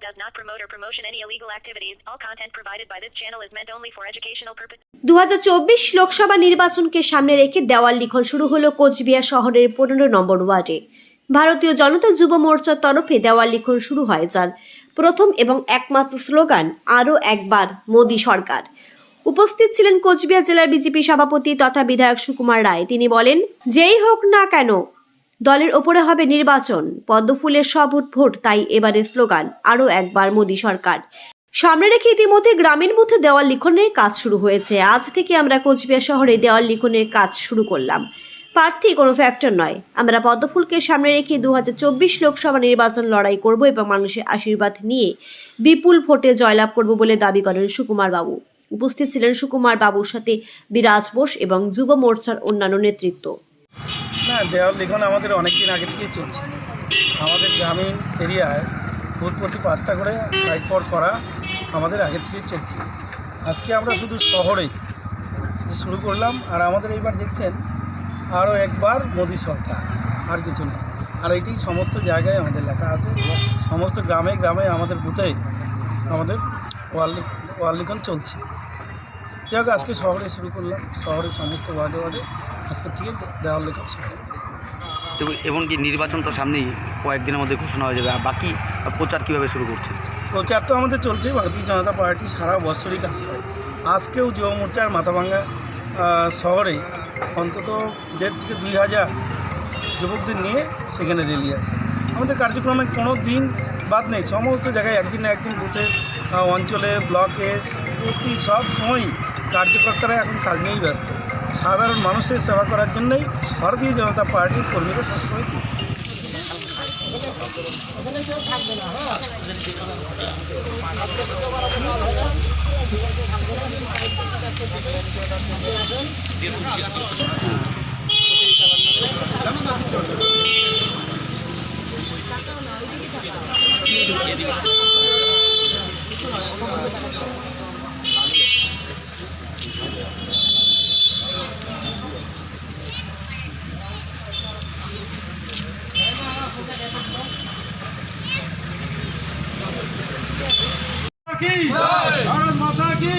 does not promote or promotion any illegal activities. All content provided by this channel is meant only for educational purposes. দু লোকসভা নির্বাচনকে সামনে রেখে দেওয়াল লিখন শুরু হলো কোচবিহার শহরের পনেরো নম্বর ওয়ার্ডে ভারতীয় জনতা যুব মোর্চার তরফে দেওয়াল লিখন শুরু হয় যার প্রথম এবং একমাত্র স্লোগান আরও একবার মোদী সরকার উপস্থিত ছিলেন কোচবিহার জেলার বিজেপি সভাপতি তথা বিধায়ক সুকুমার রায় তিনি বলেন, যেই হোক না কেন দলের ওপরে হবে নির্বাচন। পদ্মফুলের সব ভোট তাই এবারের স্লোগান, আরও একবার মোদী সরকার। সামনে রেখে ইতিমধ্যে গ্রামের মধ্যে দেওয়াল লিখনের কাজ শুরু হয়েছে। আজ থেকে আমরা কোচবিহার শহরে দেওয়াল লিখনের কাজ শুরু করলাম। প্রার্থী কোনো ফ্যাক্টর নয়। আমরা পদ্মফুলকে সামনে রেখে দু হাজার চব্বিশ লোকসভা নির্বাচন লড়াই করব এবং মানুষের আশীর্বাদ নিয়ে বিপুল ভোটে জয়লাভ করব বলে দাবি করেন সুকুমার বাবু। উপস্থিত ছিলেন সুকুমার বাবুর সাথে বিরাজ বোস এবং যুব মোর্চার অন্যান্য নেতৃত্ব। না দেওয়াল লিখন আমাদের অনেক দিন আগে থেকেই চলছে। আমাদের গ্রামীণ এরিয়ায় ভোট প্রতি পাঁচটা করে সাইড করা আমাদের আগের থেকেই চলছে। আজকে আমরা শুধু শহরে শুরু করলাম, আর আমাদের এইবার দেখছেন আরও একবার মোদী সরকার, আর কিছু না। আর এইটাই সমস্ত জায়গায় আমাদের লেখা আছে। সমস্ত গ্রামে গ্রামে আমাদের বুথে আমাদের ওয়াল ওয়াল লিখন চলছে। যাই হোক, আজকে শহরে শুরু করলাম। শহরের সমস্ত ওয়ার্ডে ওয়ার্ডে আজকের থেকে দেওয়াল লিখন শুরু এবং এবং কি নির্বাচন তো সামনেই কয়েকদিনের মধ্যে ঘোষণা হয়ে যাবে। আর বাকি প্রচার কীভাবে শুরু করছে? প্রচার তো আমাদের চলছে ভারতীয় জনতা পার্টি সারা বছরই কাজ করে। আজকেও যুব মোর্চার মাথাভাঙ্গা শহরে অন্তত দেড় থেকে দুই হাজার যুবকদের নিয়ে সেখানে রেলি আছে। আমাদের কার্যক্রমে কোনো দিন বাদ নেই সমস্ত জায়গায় একদিন না একদিন বুথে অঞ্চলে ব্লকে প্রতি সব সময়ই কার্যকর্তারা এখন কাজ নিয়েই ব্যস্ত। সাধারণ মানুষের সেবা করার জন্যই ভারতীয় জনতা পার্টির কর্মীরা সবসময় কি? ভারত মাতা কি?